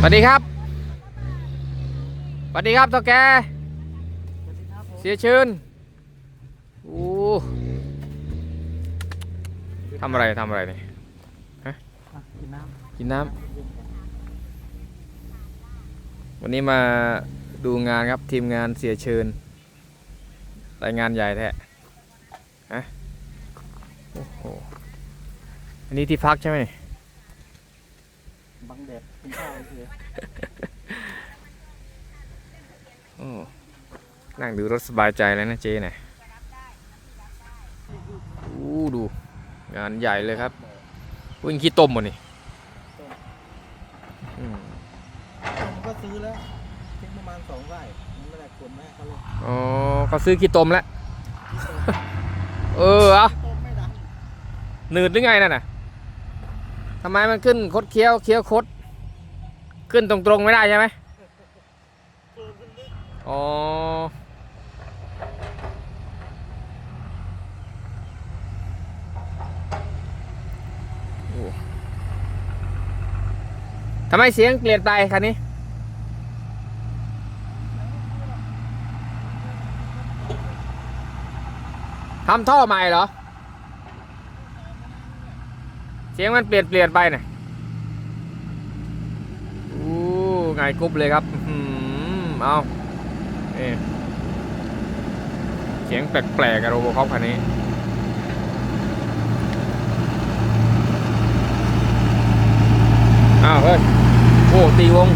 สวัสดีครับ สวัสดีครับเท่าแกเสียชื่นโอ้ทำอะไรทำอะไรนี่กินน้กินน้ำวันนี้มาดูงานครับทีมงานเสียเชิญรายงานใหญ่แท้ฮะโอ้โหอันนี้ที่พักใช่ไหมนี่ บังแดดกินข้าวเฉยโอ้นั่งดูรถสบายใจเลยนะเจ๊เนี่ยอู้ดู งานใหญ่เลยครับวิ่งขี้ต้มหมดนี่อืมผมก็ซื้อแล้วทิ้งประมาณสองไร่ยังไม่ได้ขนแม่เขาเลยอ๋อเขาซื้อขี้ต้มแล้ว เออเอาต้มไม่ดังหนืดหรือไงนั่นน่ะทำไมมันขึ้นคดเคี้ยวเคี้ยวคด ขึ้นตรงๆไม่ได้ใช่ไหมอ๋อทำไมเสียงเปลี่ยนไปคันนี้ ทำท่อใหม่เหรอ เสียงมันเปลี่ยนเปลี่ยนไปเนี่ยอู้ไงกรุ๊บเลยครับอืมเอาเอเสียงแปลกๆกับโรโบคอปคันนี้อ้าวเฮ้ยโอ้ตีวง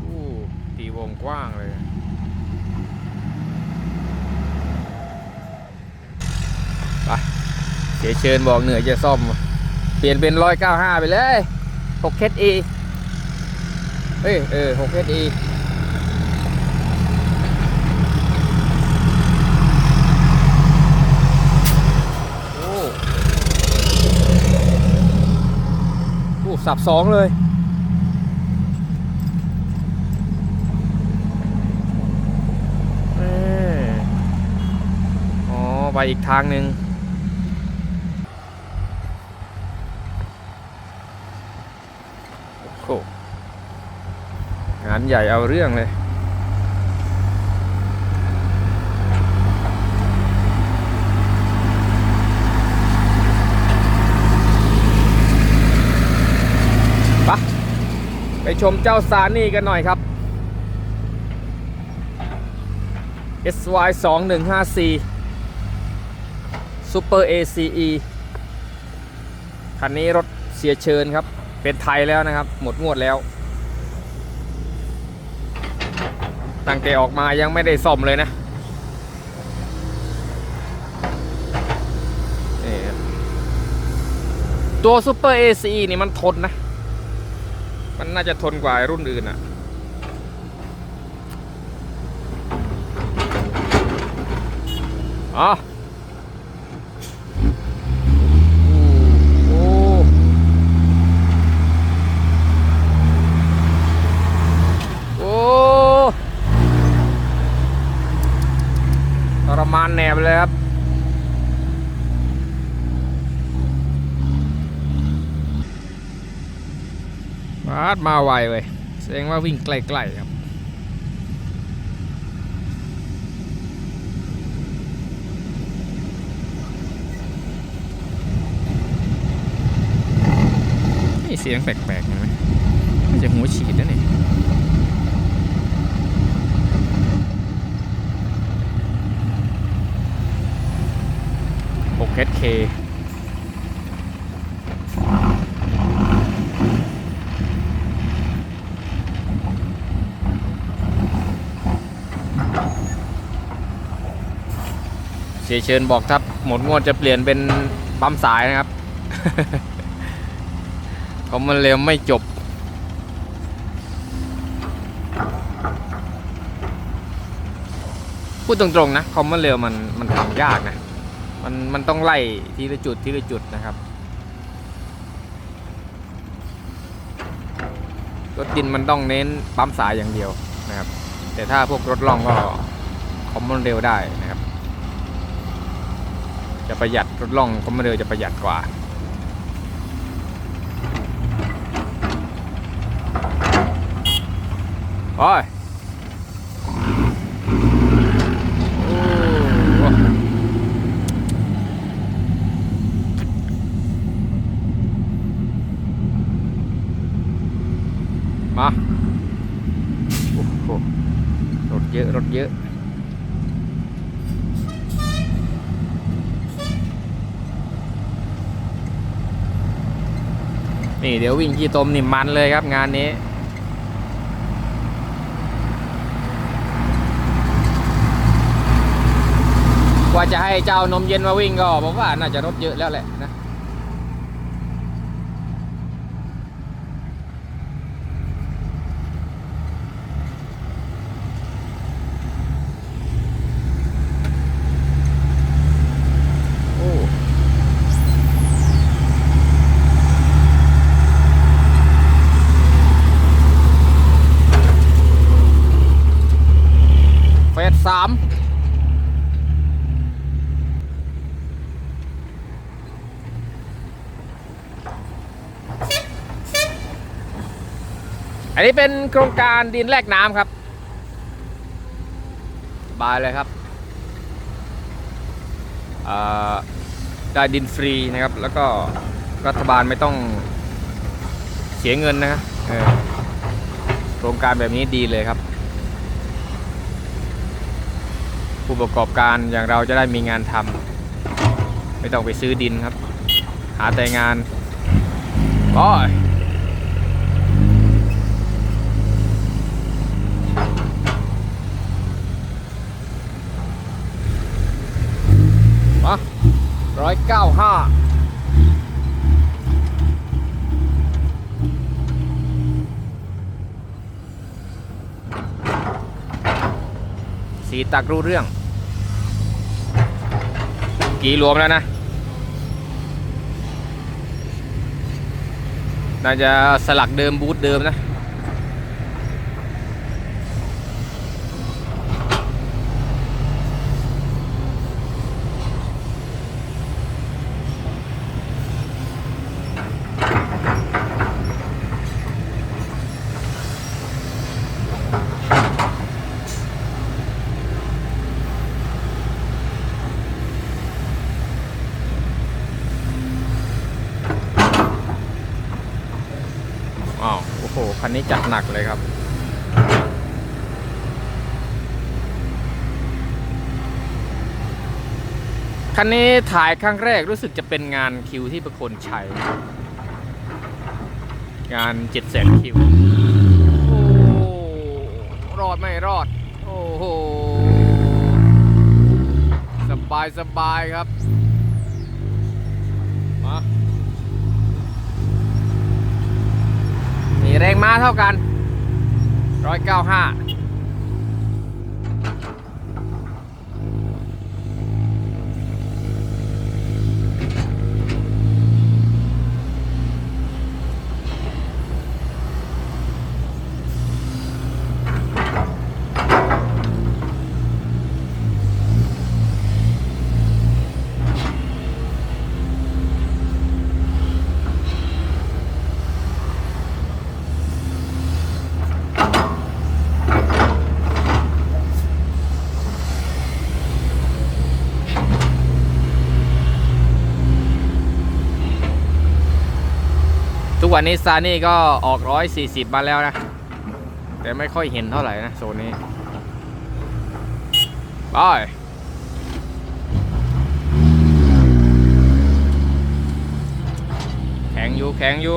โอ้ ตีวงกว้างเลย ไป เชิญบอกเหนื่อยจะซ่อม เปลี่ยนเป็นร้อยเก้าห้าไปเลยหกเคสอีเฮ้ยเออหกเคสอีโอ้สับสองเลยเอ้ยอ๋อ ไปอีกทางหนึ่ง โอ้งานใหญ่เอาเรื่องเลยไปไปชมเจ้าซานี่กันหน่อยครับ SY 2 1 5 4 Super ACE คันนี้รถเสียเชิญครับ เป็นไทยแล้วนะครับ หมดงวดแล้ว ตั้งแต่ออกมายังไม่ได้ซ่อมเลยนะนี่ครับตัว Super ACE นี่มันทนนะ มันน่าจะทนกว่ารุ่นอื่นอะอ๋อโอ้โอ้ทรมานแหนบเลยครับ บาดมาไวเว้ยแสดงว่าวิ่งใกล้ๆครับนี่เสียงแปลกๆเห็นไหมมันจะหัวฉีดนะนี่หก เสียเชิญบอกถ้าหมดงวดจะเปลี่ยนเป็นปั๊มสายนะครับเพราะมันเร็วไม่จบ พูดตรงๆนะคอมมันเร็วมันมันทำยากนะ มันมันต้องไล่ทีละจุดทีละจุดนะครับรถดินมันต้องเน้นปั๊มสายอย่างเดียวนะครับ แต่ถ้าพวกรถล่องก็คอมมันเร็วได้นะครับ จะประหยัดรถล่องคอมมานเดอร์จะประหยัดกว่าโอ้ยมาโอ้โหรถเยอะ รถเยอะ นี่เดี๋ยววิ่งขี้ตมนี่มันเลยครับงานนี้กว่าจะให้เจ้านมเย็นมาวิ่งก็ผมว่าน่าจะรถเยอะแล้วแหละนะ โอ้ เฟสสาม อั นี้เป็นโครงการดินแลกน้ำครับบายเลยครับได้ดินฟรีนะครับ แล้วก็รัฐบาลไม่ต้องเสียเงินนะโครงการแบบนี้ดีเลยครับ ผู้ประกอบการอย่างเราจะได้มีงานทำไม่ต้องไปซื้อดินครับ หาแต่งานโ95สีตักรู้เรื่อง กี่รวมแล้วนะ น่าจะสลักเดิมบูธเดิมนะ คันนี้จัดหนักเลยครับ คันนี้ถ่ายครั้งแรกรู้สึกจะเป็นงานคิวที่ประคนชัย งานเจ็ดแสนคิว โอ้รอดไม่รอด โอ้โห สบายสบายครับ มา มีแรงม้าเท่ากัน 195 กวันนี้ซานี่ก็ออก 140 มาแล้วนะ แต่ไม่ค่อยเห็นเท่าไหร่นะโซนนี้ไปแข็งอยู่แข็งอยู่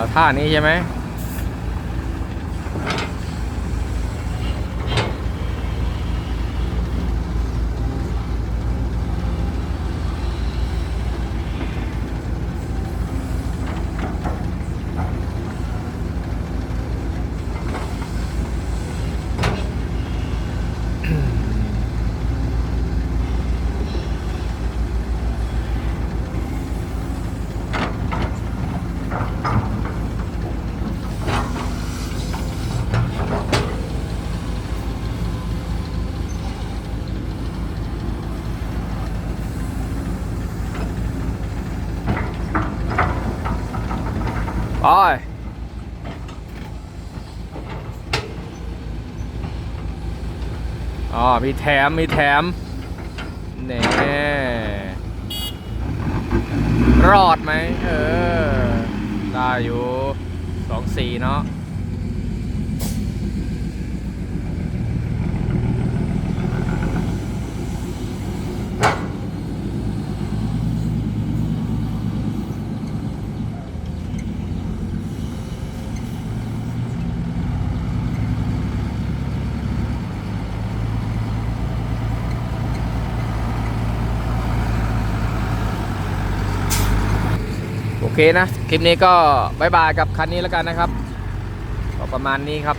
อ ท่านี้ใช่ไหม ไปอ๋อมีแถม มีแถมเน่รอดไหมเออ ได้อยู่สองสี่เนาะ โอเคนะ คลิปนี้ก็บายบายกับคันนี้แล้วกันนะครับก็ประมาณนี้ครับ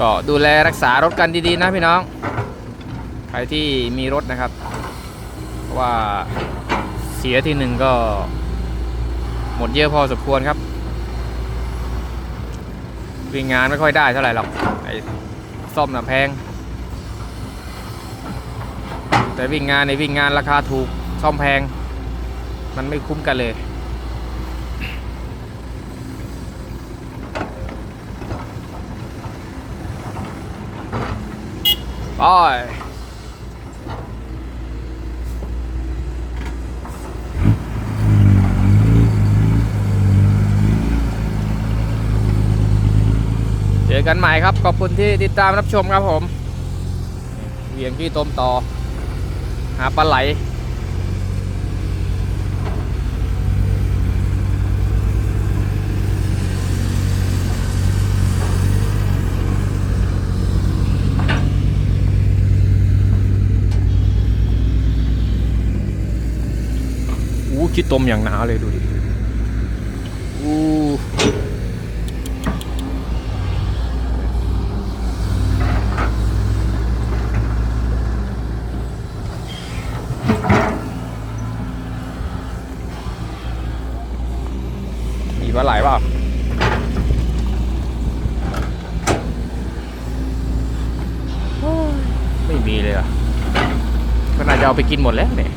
ก็ดูแลรักษารถกันดีๆนะพี่น้อง ใครที่มีรถนะครับ ว่าเสียทีหนึ่งก็ หมดเยอะพอสมควรครับวิ่งงานไม่ค่อยได้เท่าไหร่หรอกไอ้ซ่อมน่ะแพง แต่วิ่งงานในวิ่งงานราคาถูกซ่อมแพง มันไม่คุ้มกันเลยไป อกันใหม่ครับ ขอบคุณที่ติดตามรับชมครับผม เวียงที่ต้มต่อ หาปลาไหลอู้คิดต้มอย่างหนาเลยดูดิ อู้มีปลา ไหลเปล่าโอ้ยไม่มีเลยอะก็น่าจะเอาไปกินหมดแล้วเนี่ย